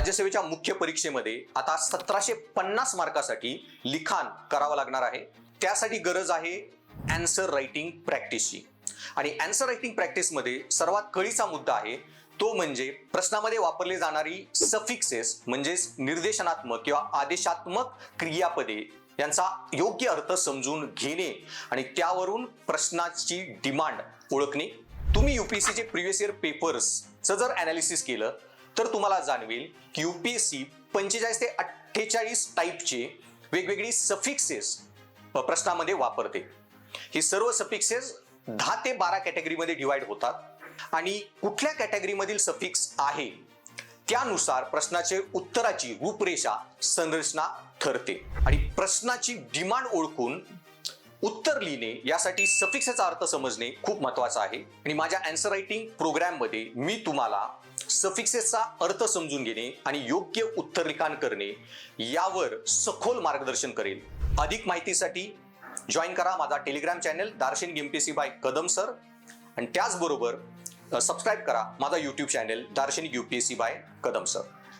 राज्यसेवेच्या मुख्य परीक्षेमध्ये आता सतराशे पन्नास मार्कासाठी लिखाण करावं लागणार आहे. त्यासाठी गरज आहे अँसर रायटिंग प्रॅक्टिसची आणि अँसर रायटिंग प्रॅक्टिसमध्ये सर्वात कळीचा मुद्दा आहे तो म्हणजे प्रश्नामध्ये वापरली जाणारी सफिक्सेस म्हणजेच निर्देशनात्मक किंवा आदेशात्मक क्रियापदे यांचा योग्य अर्थ समजून घेणे आणि त्यावरून प्रश्नाची डिमांड ओळखणे. तुम्ही युपीएससीचे प्रिव्हियस इयर पेपर्सचं जर अनालिसिस केलं तर तुम्हाला जाणवेल की युपीएससी पंचेचाळीस ते अठ्ठेचाळीस टाईपचे वेगवेगळी सफिक्सेस प्रश्नामध्ये वापरते. ही सर्व सफिक्सेस दहा ते बारा कॅटेगरीमध्ये डिवाइड होतात आणि कुठल्या कॅटेगरीमधील सफिक्स आहे त्यानुसार प्रश्नाचे उत्तराची रूपरेषा संरचना ठरते. आणि प्रश्नाची डिमांड ओळखून उत्तर लिहिणे यासाठी सफिक्सचा अर्थ समजणे खूप महत्वाचं आहे. आणि माझ्या अँसर रायटिंग प्रोग्राममध्ये मी तुम्हाला सफिक्सेसचा अर्थ समजून घेणे आणि योग्य उत्तर लिखाण करणे यावर सखोल मार्गदर्शन करेल. अधिक माहितीसाठी जॉईन करा माझा Telegram channel Darshanik MPC by Kadam sir आणि त्याचबरोबर सबस्क्राईब करा माझा YouTube channel Darshanik UPSC by Kadam sir